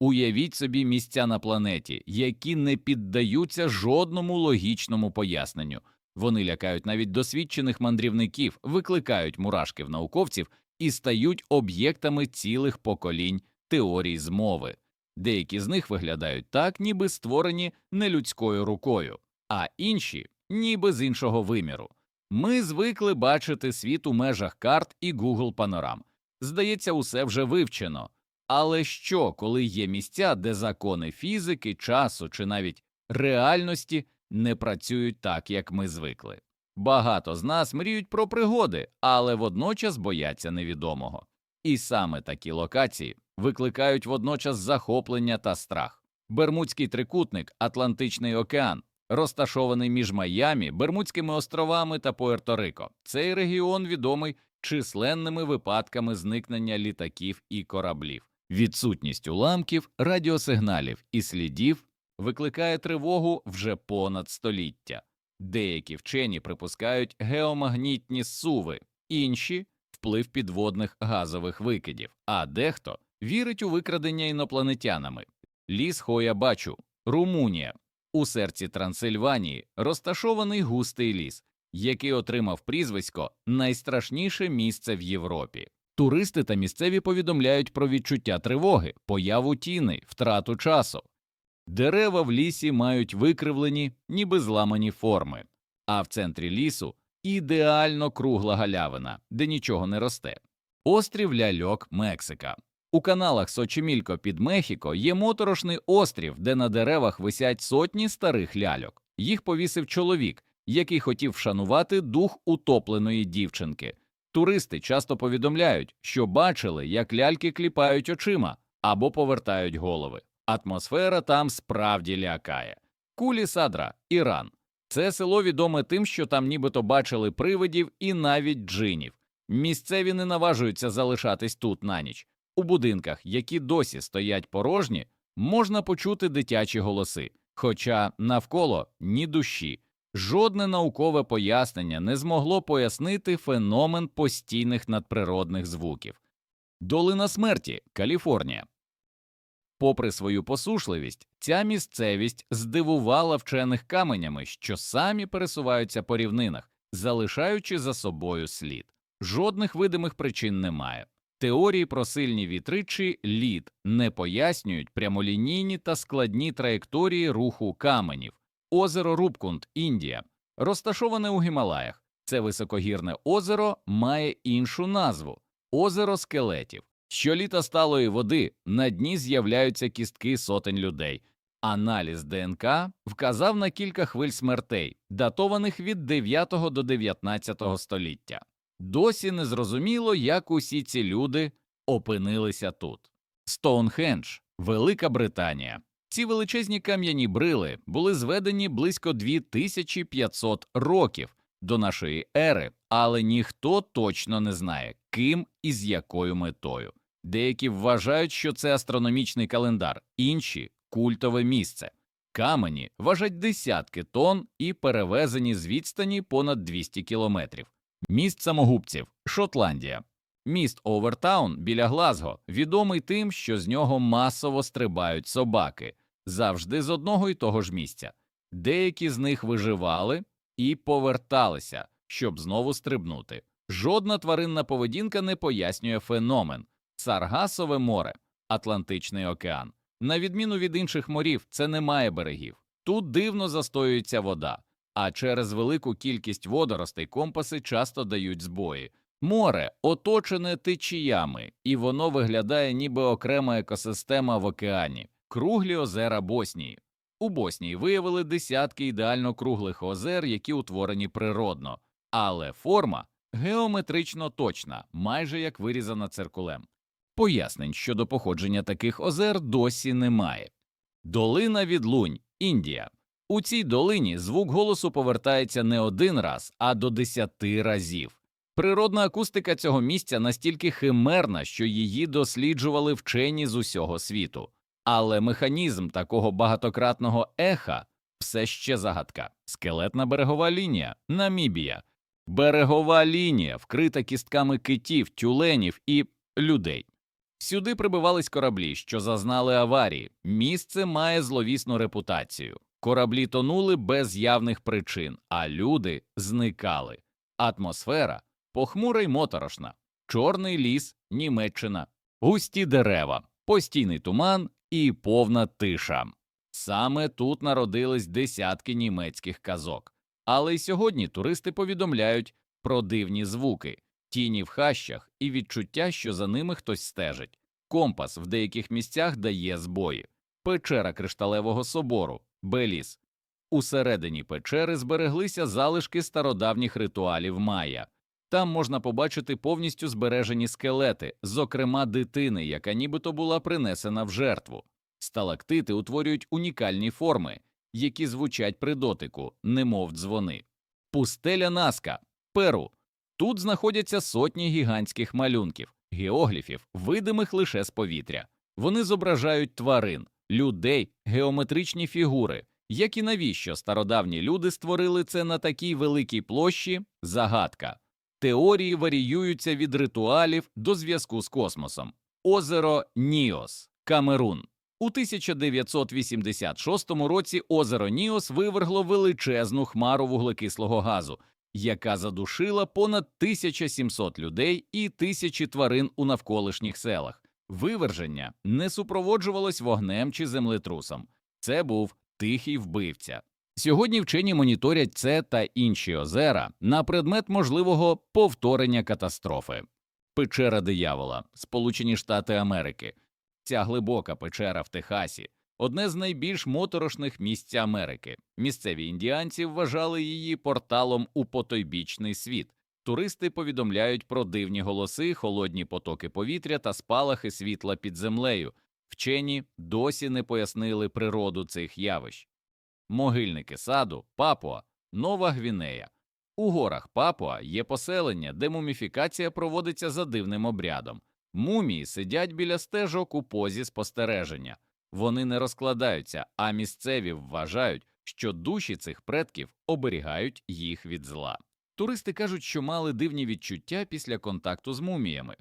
Уявіть собі місця на планеті, які не піддаються жодному логічному поясненню. Вони лякають навіть досвідчених мандрівників, викликають мурашки в науковців і стають об'єктами цілих поколінь теорій змови. Деякі з них виглядають так, ніби створені не людською рукою, а інші ніби з іншого виміру. Ми звикли бачити світ у межах карт і Google панорам. Здається, усе вже вивчено. Але що, коли є місця, де закони фізики, часу чи навіть реальності не працюють так, як ми звикли? Багато з нас мріють про пригоди, але водночас бояться невідомого. І саме такі локації викликають водночас захоплення та страх. Бермудський трикутник, Атлантичний океан, розташований між Майамі, Бермудськими островами та Пуерто-Рико. Цей регіон відомий численними випадками зникнення літаків і кораблів. Відсутність уламків, радіосигналів і слідів викликає тривогу вже понад століття. Деякі вчені припускають геомагнітні суви, інші вплив підводних газових викидів, а дехто вірить у викрадення інопланетянами. Ліс Хоя-Бачу, Румунія. У серці Трансильванії розташований густий ліс, який отримав прізвисько найстрашніше місце в Європі. Туристи та місцеві повідомляють про відчуття тривоги, появу тіни, втрату часу. Дерева в лісі мають викривлені, ніби зламані форми, а в центрі лісу ідеально кругла галявина, де нічого не росте. Острів Ляльок, Мексика. У каналах Сочемілько під Мехіко є моторошний острів, де на деревах висять сотні старих ляльок. Їх повісив чоловік, який хотів вшанувати дух утопленої дівчинки. Туристи часто повідомляють, що бачили, як ляльки кліпають очима або повертають голови. Атмосфера там справді лякає. Кулі Садра, Іран. Це село відоме тим, що там нібито бачили привидів і навіть джинів. Місцеві не наважуються залишатись тут на ніч. У будинках, які досі стоять порожні, можна почути дитячі голоси, хоча навколо ні душі. Жодне наукове пояснення не змогло пояснити феномен постійних надприродних звуків. Долина смерті, Каліфорнія. Попри свою посушливість, ця місцевість здивувала вчених каменями, що самі пересуваються по рівнинах, залишаючи за собою слід. Жодних видимих причин немає. Теорії про сильні вітри чи лід не пояснюють прямолінійні та складні траєкторії руху каменів. Озеро Рубкунд, Індія, розташоване у Гімалаях. Це високогірне озеро має іншу назву озеро скелетів. Щоліта сталої води на дні з'являються кістки сотень людей. Аналіз ДНК вказав на кілька хвиль смертей, датованих від 9 до 19 століття. Досі не зрозуміло, як усі ці люди опинилися тут. Стоунхендж, Велика Британія. Ці величезні кам'яні брили були зведені близько 2500 років до нашої ери, але ніхто точно не знає, ким і з якою метою. Деякі вважають, що це астрономічний календар, інші культове місце. Камені важать десятки тонн і перевезені з відстані понад 200 кілометрів. Міст самогубців, Шотландія. Міст Овертаун біля Глазго відомий тим, що з нього масово стрибають собаки, завжди з одного й того ж місця. Деякі з них виживали і поверталися, щоб знову стрибнути. Жодна тваринна поведінка не пояснює феномен. Саргасове море, Атлантичний океан. На відміну від інших морів, це не має берегів. Тут дивно застоюється вода, а через велику кількість водоростей компаси часто дають збої. Море оточене течіями, і воно виглядає ніби окрема екосистема в океані, круглі озера Боснії. У Боснії виявили десятки ідеально круглих озер, які утворені природно, але форма геометрично точна, майже як вирізана циркулем. Пояснень щодо походження таких озер досі немає. Долина відлунь, Індія. У цій долині звук голосу повертається не один раз, а до десяти разів. Природна акустика цього місця настільки химерна, що її досліджували вчені з усього світу. Але механізм такого багатократного еха все ще загадка. Скелетна берегова лінія, Намібія. Берегова лінія, вкрита кістками китів, тюленів і людей. Сюди прибивались кораблі, що зазнали аварії. Місце має зловісну репутацію. Кораблі тонули без явних причин, а люди зникали. Атмосфера похмура й моторошна, чорний ліс, Німеччина, густі дерева, постійний туман і повна тиша. Саме тут народились десятки німецьких казок. Але й сьогодні туристи повідомляють про дивні звуки, тіні в хащах і відчуття, що за ними хтось стежить. Компас в деяких місцях дає збої. Печера кришталевого собору, Беліс. Усередині печери збереглися залишки стародавніх ритуалів майя. Там можна побачити повністю збережені скелети, зокрема дитини, яка нібито була принесена в жертву. Сталактити утворюють унікальні форми, які звучать при дотику, немов дзвони. Пустеля Наска, Перу. Тут знаходяться сотні гігантських малюнків, геогліфів, видимих лише з повітря. Вони зображають тварин, людей, геометричні фігури. Як і навіщо стародавні люди створили це на такій великій площі загадка. Теорії варіюються від ритуалів до зв'язку з космосом. Озеро Ніос, Камерун. У 1986 році озеро Ніос вивергло величезну хмару вуглекислого газу, яка задушила понад 1700 людей і тисячі тварин у навколишніх селах. Виверження не супроводжувалось вогнем чи землетрусом. Це був тихий вбивця. Сьогодні вчені моніторять це та інші озера на предмет можливого повторення катастрофи. Печера диявола, Сполучені Штати Америки. Ця глибока печера в Техасі одне з найбільш моторошних місць Америки. Місцеві індіанці вважали її порталом у потойбічний світ. Туристи повідомляють про дивні голоси, холодні потоки повітря та спалахи світла під землею. Вчені досі не пояснили природу цих явищ. Могильники саду, Папуа, Нова Гвінея. У горах Папуа є поселення, де муміфікація проводиться за дивним обрядом. Мумії сидять біля стежок у позі спостереження. Вони не розкладаються, а місцеві вважають, що душі цих предків оберігають їх від зла. Туристи кажуть, що мали дивні відчуття після контакту з муміями.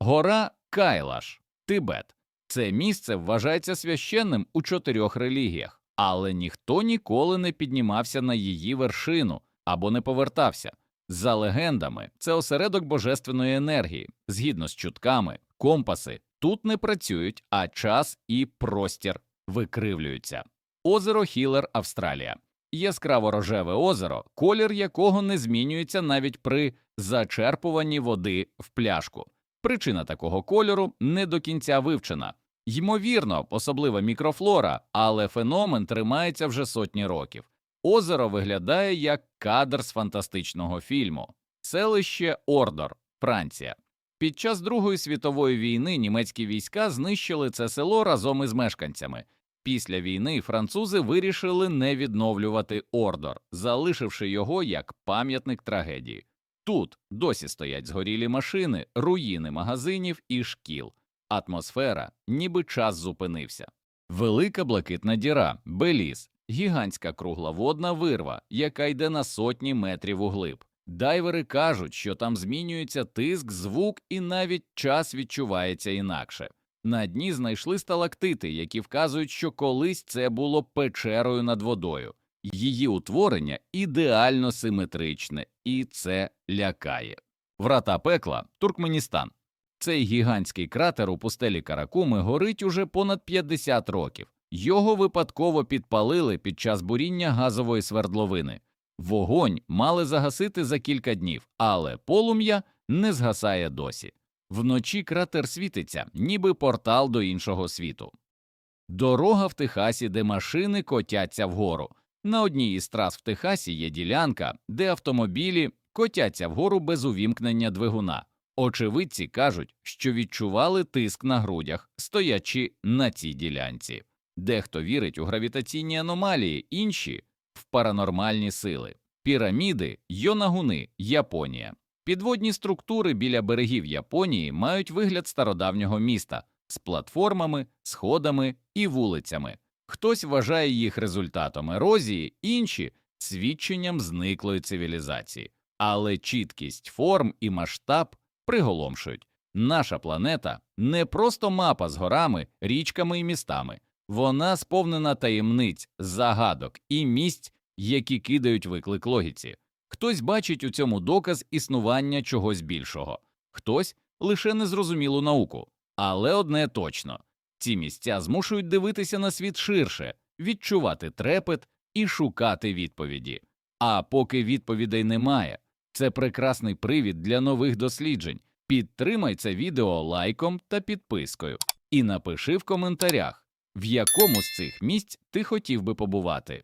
Гора Кайлаш, Тибет. Це місце вважається священним у чотирьох релігіях, але ніхто ніколи не піднімався на її вершину або не повертався. За легендами, це осередок божественної енергії, згідно з чутками, компаси тут не працюють, а час і простір викривлюються. Озеро Хілер, Австралія. Яскраво рожеве озеро, колір якого не змінюється навіть при зачерпуванні води в пляшку. Причина такого кольору не до кінця вивчена. Ймовірно, особлива мікрофлора, але феномен тримається вже сотні років. Озеро виглядає як кадр з фантастичного фільму. Селище Ордор, Франція. Під час Другої світової війни німецькі війська знищили це село разом із мешканцями. Після війни французи вирішили не відновлювати Ордор, залишивши його як пам'ятник трагедії. Тут досі стоять згорілі машини, руїни магазинів і шкіл. Атмосфера, ніби час зупинився. Велика блакитна діра, Беліз, гігантська кругловодна вирва, яка йде на сотні метрів углиб. Дайвери кажуть, що там змінюється тиск, звук і навіть час відчувається інакше. На дні знайшли сталактити, які вказують, що колись це було печерою над водою. Її утворення ідеально симетричне, і це лякає. Врата пекла Туркменістан. Цей гігантський кратер у пустелі Каракуми горить уже понад 50 років. Його випадково підпалили під час буріння газової свердловини. Вогонь мали загасити за кілька днів, але полум'я не згасає досі. Вночі кратер світиться, ніби портал до іншого світу. Дорога в Техасі, де машини котяться вгору. На одній із трас в Техасі є ділянка, де автомобілі котяться вгору без увімкнення двигуна. Очевидці кажуть, що відчували тиск на грудях, стоячи на цій ділянці. Дехто вірить у гравітаційні аномалії, інші в паранормальні сили. Піраміди, Йонагуни, Японія. Підводні структури біля берегів Японії мають вигляд стародавнього міста з платформами, сходами і вулицями. Хтось вважає їх результатом ерозії, інші свідченням зниклої цивілізації, але чіткість форм і масштаб приголомшують. Наша планета не просто мапа з горами, річками і містами. Вона сповнена таємниць, загадок і місць, які кидають виклик логіці. Хтось бачить у цьому доказ існування чогось більшого, хтось лише незрозумілу науку. Але одне точно ці місця змушують дивитися на світ ширше, відчувати трепет і шукати відповіді. А поки відповідей немає, це прекрасний привід для нових досліджень. Підтримай це відео лайком та підпискою. І напиши в коментарях, в якому з цих місць ти хотів би побувати.